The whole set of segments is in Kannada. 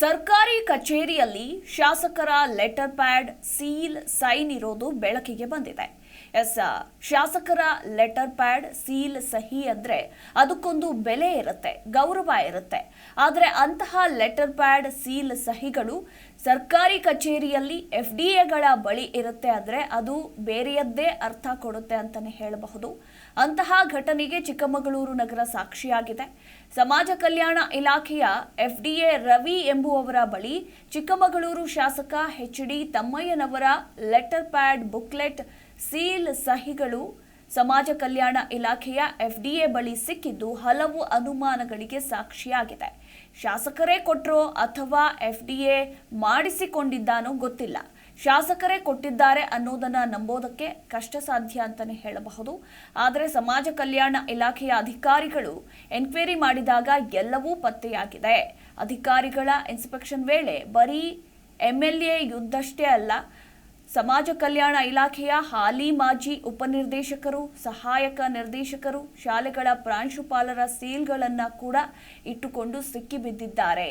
ಸರ್ಕಾರಿ ಕಚೇರಿಯಲ್ಲಿ ಶಾಸಕರ ಲೆಟರ್ ಪ್ಯಾಡ್ ಸೀಲ್ ಸೈನ್ ಇರೋದು ಬೆಳಕಿಗೆ ಬಂದಿದೆ. ಎಸ್ ಶಾಸಕರ ಲೆಟರ್ ಪ್ಯಾಡ್ ಸೀಲ್ ಸಹಿ ಅಂದ್ರೆ ಅದಕ್ಕೊಂದು ಬೆಲೆ ಇರುತ್ತೆ, ಗೌರವ ಇರುತ್ತೆ. ಆದರೆ ಅಂತಹ ಲೆಟರ್ ಪ್ಯಾಡ್ ಸೀಲ್ ಸಹಿಗಳು ಸರ್ಕಾರಿ ಕಚೇರಿಯಲ್ಲಿ ಎಫ್ ಡಿ ಎಗಳ ಬಳಿ ಇರುತ್ತೆ ಆದರೆ ಅದು ಬೇರೆಯದ್ದೇ ಅರ್ಥ ಕೊಡುತ್ತೆ ಅಂತಲೇ ಹೇಳಬಹುದು. ಅಂತಹ ಘಟನೆಗೆ ಚಿಕ್ಕಮಗಳೂರು ನಗರ ಸಾಕ್ಷಿಯಾಗಿದೆ. ಸಮಾಜ ಕಲ್ಯಾಣ ಇಲಾಖೆಯ ಎಫ್ಡಿಎ ರವಿ ಎಂಬುವವರ ಬಳಿ ಚಿಕ್ಕಮಗಳೂರು ಶಾಸಕ ಎಚ್ ಡಿ ತಮ್ಮಯ್ಯನವರ ಲೆಟರ್ ಪ್ಯಾಡ್ ಬುಕ್ಲೆಟ್ ಸೀಲ್ ಸಹಿಗಳು ಸಮಾಜ ಕಲ್ಯಾಣ ಇಲಾಖೆಯ ಎಫ್ಡಿಎ ಬಳಿ ಸಿಕ್ಕಿದ್ದು ಹಲವು ಅನುಮಾನಗಳಿಗೆ ಸಾಕ್ಷಿಯಾಗಿದೆ. ಶಾಸಕರೇ ಕೊಟ್ಟರೋ ಅಥವಾ ಎಫ್ಡಿಎ ಮಾಡಿಸಿಕೊಂಡಿದ್ದಾನೋ ಗೊತ್ತಿಲ್ಲ. ಶಾಸಕರೇ ಕೊಟ್ಟಿದ್ದಾರೆ ಅನ್ನೋದನ್ನ ನಂಬೋದಕ್ಕೆ ಕಷ್ಟ ಸಾಧ್ಯ ಅಂತಾನೆ ಹೇಳಬಹುದು. ಆದರೆ ಸಮಾಜ ಕಲ್ಯಾಣ ಇಲಾಖೆಯ ಅಧಿಕಾರಿಗಳು ಎನ್ಕ್ವೈರಿ ಮಾಡಿದಾಗ ಎಲ್ಲವೂ ಪತ್ತೆಯಾಗಿದೆ. ಅಧಿಕಾರಿಗಳ ಇನ್ಸ್ಪೆಕ್ಷನ್ ವೇಳೆ ಬರೀ ಎಂಎಲ್ಎ ಯುದ್ಧಷ್ಟೇ ಅಲ್ಲ ಸಮಾಜ ಕಲ್ಯಾಣ ಇಲಾಖೆಯ ಹಾಲಿ ಮಾಜಿ ಉಪನಿರ್ದೇಶಕರು, ಸಹಾಯಕ ನಿರ್ದೇಶಕರು, ಶಾಲೆಗಳ ಪ್ರಾಂಶುಪಾಲರ ಸೀಲ್ಗಳನ್ನು ಕೂಡ ಇಟ್ಟುಕೊಂಡು ಸಿಕ್ಕಿಬಿದ್ದಿದ್ದಾರೆ.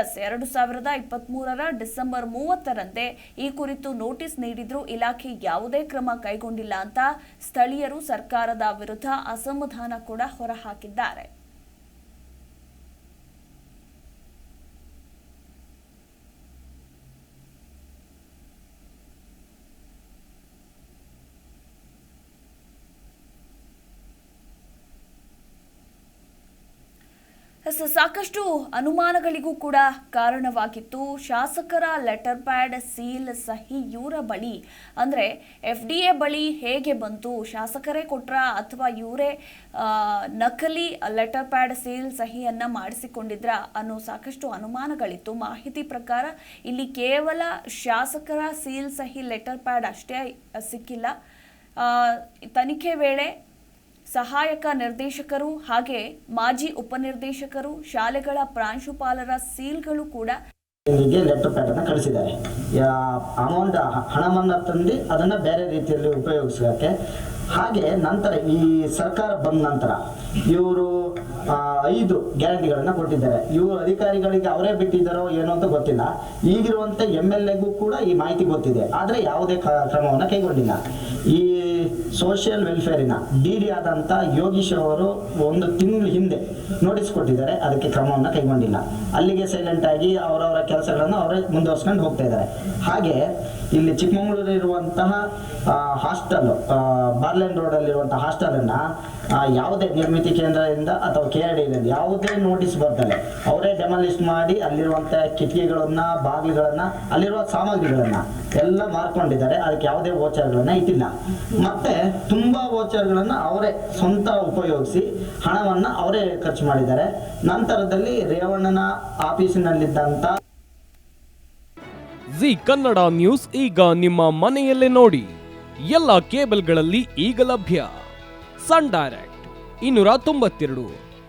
ಎಸ್, ಎರಡು ಸಾವಿರದ ಇಪ್ಪತ್ತ್ಮೂರರ ಡಿಸೆಂಬರ್ ಮೂವತ್ತರಂದೇ ಈ ಕುರಿತು ನೋಟಿಸ್ ನೀಡಿದ್ರೂ ಇಲಾಖೆ ಯಾವುದೇ ಕ್ರಮ ಕೈಗೊಂಡಿಲ್ಲ ಅಂತ ಸ್ಥಳೀಯರು ಸರ್ಕಾರದ ವಿರುದ್ಧ ಅಸಮಾಧಾನ ಕೂಡ ಹೊರಹಾಕಿದ್ದಾರೆ. ಸಾಕಷ್ಟು ಅನುಮಾನಗಳಿಗೂ ಕೂಡ ಕಾರಣವಾಗಿತ್ತು. ಶಾಸಕರ ಲೆಟರ್ ಪ್ಯಾಡ್ ಸೀಲ್ ಸಹಿ ಇವರ ಬಳಿ. ಅಂದರೆ ಎಫ್ ಡಿ ಎ ಬಳಿ ಹೇಗೆ ಬಂತು? ಶಾಸಕರೇ ಕೊಟ್ರ ಅಥವಾ ಇವರೇ ನಕಲಿ ಲೆಟರ್ ಪ್ಯಾಡ್ ಸೀಲ್ ಸಹಿಯನ್ನು ಮಾಡಿಸಿಕೊಂಡಿದ್ರ ಅನ್ನೋ ಸಾಕಷ್ಟು ಅನುಮಾನಗಳಿತ್ತು. ಮಾಹಿತಿ ಪ್ರಕಾರ ಇಲ್ಲಿ ಕೇವಲ ಶಾಸಕರ ಸೀಲ್ ಸಹಿ ಲೆಟರ್ ಪ್ಯಾಡ್ ಅಷ್ಟೇ ಸಿಕ್ಕಿಲ್ಲ. ತನಿಖೆ ವೇಳೆ ಸಹಾಯಕ ನಿರ್ದೇಶಕರು ಹಾಗೆ ಮಾಜಿ ಉಪನಿರ್ದೇಶಕರು, ಶಾಲೆಗಳ ಪ್ರಾಂಶುಪಾಲರ ಸೀಲ್ಗಳು ಕೂಡ ಲೆಟರ್ ಪ್ಯಾಡ್ ಅನ್ನ ಕಳಿಸಿದ್ದಾರೆ ಅಮೌಂಟ್ ಹಣವನ್ನ ತಂದು ಅದನ್ನ ಬೇರೆ ರೀತಿಯಲ್ಲಿ ಉಪಯೋಗಿಸೋಕೆ ಹಾಗೆ ನಂತರ ಈ ಸರ್ಕಾರ ಬಂದ ನಂತರ ಇವರು ಐದು ಗ್ಯಾರಂಟಿಗಳನ್ನ ಕೊಟ್ಟಿದ್ದಾರೆ. ಇವರು ಅಧಿಕಾರಿಗಳಿಗೆ ಅವರೇ ಬಿಟ್ಟಿದ್ದಾರೋ ಏನೋ ಅಂತ ಗೊತ್ತಿಲ್ಲ. ಈಗಿರುವಂತೆ ಎಂ ಎಲ್ ಎಗೂ ಕೂಡ ಈ ಮಾಹಿತಿ ಗೊತ್ತಿದೆ. ಆದ್ರೆ ಯಾವುದೇ ಕ್ರಮವನ್ನ ಕೈಗೊಂಡಿಲ್ಲ. ಈ ಸೋಷಿಯಲ್ ವೆಲ್ಫೇರಿನ ಡಿ ಡಿ ಆದಂತ ಯೋಗೀಶ್ ಅವರು ಒಂದು ತಿಂಗಳ ಹಿಂದೆ ನೋಟಿಸ್ ಕೊಟ್ಟಿದ್ದಾರೆ. ಅದಕ್ಕೆ ಕ್ರಮವನ್ನ ಕೈಗೊಂಡಿಲ್ಲ. ಅಲ್ಲಿಗೆ ಸೈಲೆಂಟ್ ಆಗಿ ಅವರವರ ಕೆಲಸಗಳನ್ನು ಅವರೇ ಮುಂದುವರ್ಸ್ಕೊಂಡು ಹೋಗ್ತಾ ಇದ್ದಾರೆ. ಹಾಗೆ ಇಲ್ಲಿ ಚಿಕ್ಕಮಗಳೂರು ಇರುವಂತಹ ಹಾಸ್ಟೆಲ್ ಬಾರ್ಲೆನ್ ಹಾಸ್ಟೆಲ್ ಅನ್ನ ಯಾವುದೇ ನಿರ್ಮಿತಿ ಕೇಂದ್ರದಿಂದ ಅಥವಾ ಕೆ ಆರ್ ಡಿ ಯಾವುದೇ ನೋಟಿಸ್ ಬರ್ದಲೆ, ಅವರೇ ಡೆಮಾಲಿಸ್ಟ್ ಮಾಡಿ ಅಲ್ಲಿರುವಂತಹ ಕಿಟಕಿಗಳನ್ನ, ಬಾಗಿಲುಗಳನ್ನ, ಅಲ್ಲಿರುವ ಸಾಮಗ್ರಿಗಳನ್ನ ಎಲ್ಲ ಮಾರ್ಕೊಂಡಿದ್ದಾರೆ. ಅದಕ್ಕೆ ಯಾವುದೇ ವೋಚರ್ಗಳನ್ನ ಇಟ್ಟಿಲ್ಲ. ಮತ್ತೆ ತುಂಬಾ ವೋಚರ್ಗಳನ್ನ ಅವರೇ ಸ್ವಂತ ಉಪಯೋಗಿಸಿ ಹಣವನ್ನ ಅವರೇ ಖರ್ಚು ಮಾಡಿದ್ದಾರೆ. ನಂತರದಲ್ಲಿ ರೇವಣ್ಣನ ಆಫೀಸಿನಲ್ಲಿದ್ದಂತ ಜಿ ಕನ್ನಡ ನ್ಯೂಸ್ ಈಗ ನಿಮ್ಮ ಮನೆಯಲ್ಲೇ ನೋಡಿ. ಎಲ್ಲ ಕೇಬಲ್ಗಳಲ್ಲಿ ಈಗ ಲಭ್ಯ. ಸನ್ ಡೈರೆಕ್ಟ್, ಇನ್ನೂರ ತೊಂಬತ್ತೆರಡು.